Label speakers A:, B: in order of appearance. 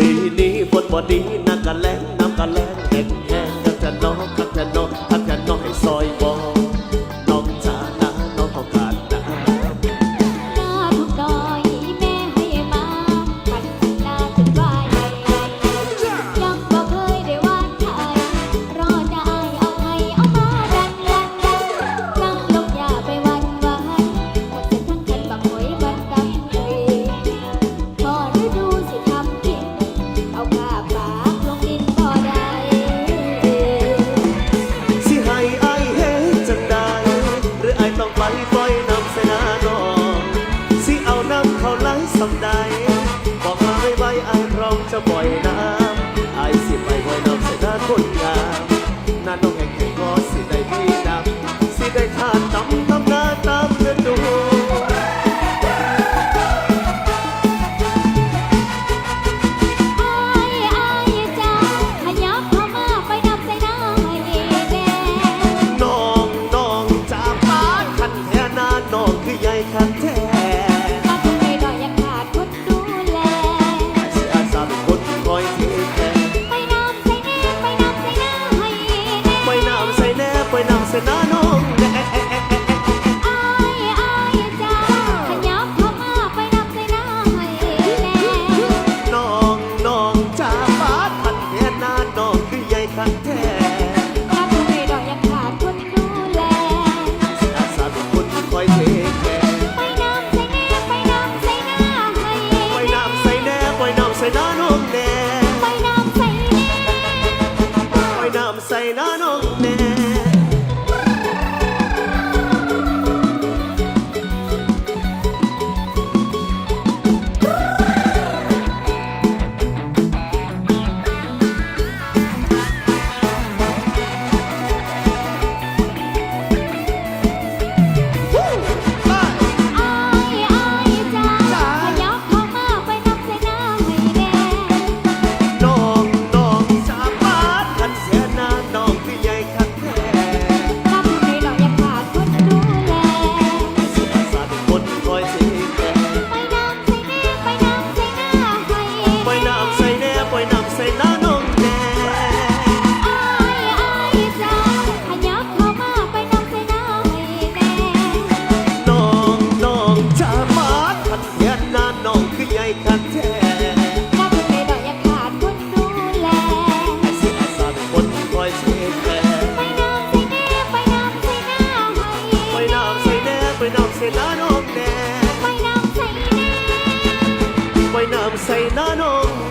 A: ปีนี้ฝนบ่ดีนักกะแล้งน้ำกะแล้งแห้งแห้งกัน
B: จะนอกกัน
A: จะนอก จะบ่อยน้ำไอสิไปปล่อยน้ำใส่หน้าคนงามน้าน้องแห่งแห่ง
B: ก็สิได้พี่น้ำสิได้ทาน
A: น้ำ ไน้อง
B: เสน
A: อนุ่งแด
B: งน้
A: องน้อง
B: จ้าฟ้าทันแค่
A: นาน้องคือใหญ่ทั
B: น ใส่น้า
A: น้องแน่
B: ปล่
A: อย
B: น้ำใส่แน่ป
A: ล่อยน้ำ
B: ใส่
A: น้าน้อง